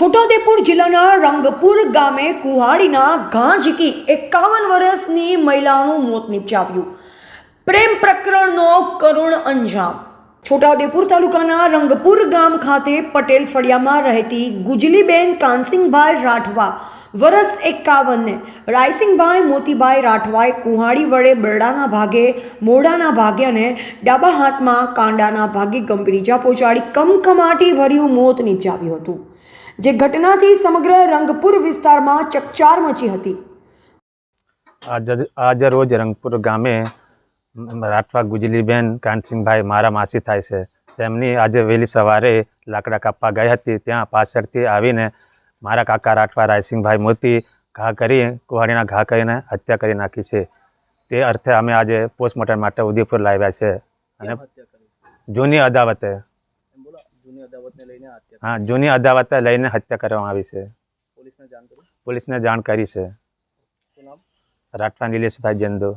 છોટાઉદેપુર જિલ્લાના રંગપુર ગામે કુહાડીના ઝીકી એકાવન વર્ષની મહિલાનું મોત નિપજાવ્યું. પ્રેમ પ્રકરણનો કરુણ અંજામ. છોટાઉદેપુર તાલુકાના રંગપુર ગામ ખાતે પટેલ ફળિયામાં રહેતી ગુજલીબેન કાનસિંગભાઈ રાઠવા, વરસ એકાવનને રાયસિંગભાઈ મોતીભાઈ રાઠવાએ કુહાડી વડે બરડાના ભાગે મોઢાના ભાગે અને ડાબા હાથમાં કાંડાના ભાગે ગંભીર ઇજા પહોંચાડી કમકમાટી ભર્યું મોત નિપજાવ્યું હતું. જે ઘટનાથી સમગ્ર રંગપુર વિસ્તારમાં ચકચાર મચી હતી. આજે રોજ રંગપુર ગામે રાઠવા ગુજલીબેન કાનસિંહભાઈ મારા માસી થાય છે. તેમની આજે વહેલી સવારે લાકડા કાપવા ગઈ હતી. ત્યાં પાછળથી આવીને મારા કાકા રાઠવા રાયસિંહભાઈ મોતી ઘા કરી કુહાડીના ઘા કરીને હત્યા કરી નાખી છે. તે અર્થે અમે આજે પોસ્ટમોર્ટમ માટે ઉદયપુર લાવ્યા છે. અને જૂની અદાવતે. હા જૂની અદાવતે લઈને હત્યા કરવામાં આવી છે. પોલીસને જાણ કરી? પોલીસને જાણ કરી છે. રાઠવા નિલેશભાઈ જંદુ.